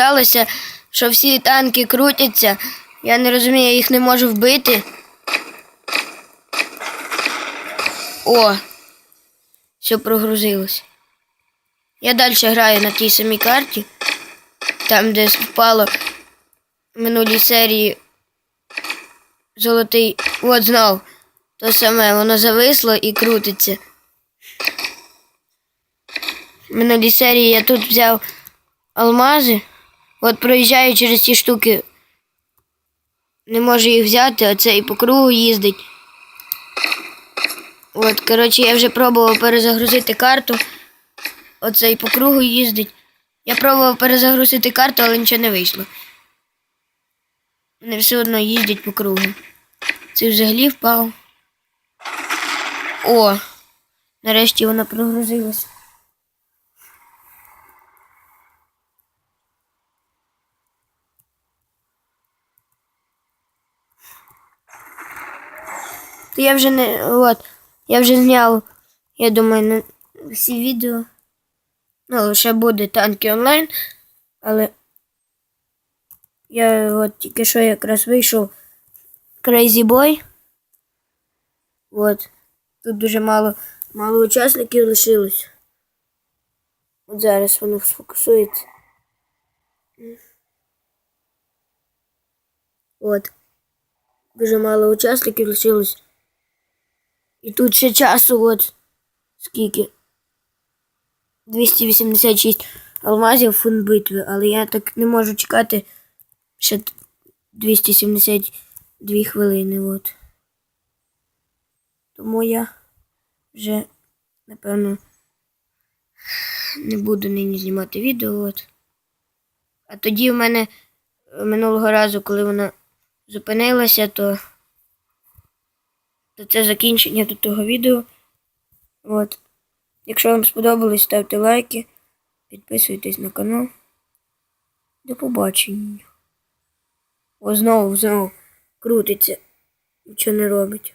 сталося, що всі танки крутяться. Я не розумію, я їх не можу вбити. О! Все прогрузилось. Я далі граю на тій самій карті, там, де впало минулій серії золотий. От знов. То саме, воно зависло і крутиться. В минулій серії я тут взяв алмази. От проїжджаю через ці штуки. Не можу їх взяти, а це і по кругу їздить. От, коротше, я вже пробував перезагрузити карту. Оце і по кругу їздить. Я пробував перезагрузити карту, але нічого не вийшло. Вони все одно їздять по кругу. Це взагалі впав. О! Нарешті вона прогрузилась. Я вже не. От. Я вже зняв, я думаю, на всі відео. Ну, лише буде танки онлайн, але я от тільки що якраз вийшов Crazy Boy. От. Тут дуже мало, мало учасників лишилось. От зараз воно сфокусується. От. Дуже мало учасників лишилось. І тут ще часу, от скільки? 286 алмазів фун битви, але я так не можу чекати ще 272 хвилини. От. Тому я вже, напевно, не буду нині знімати відео. От. А тоді в мене е, минулого разу, коли вона зупинилася, то то це закінчення до того відео. От. Якщо вам сподобалось, ставте лайки, підписуйтесь на канал. До побачення. О, знову, знову крутиться. Нічого не робить.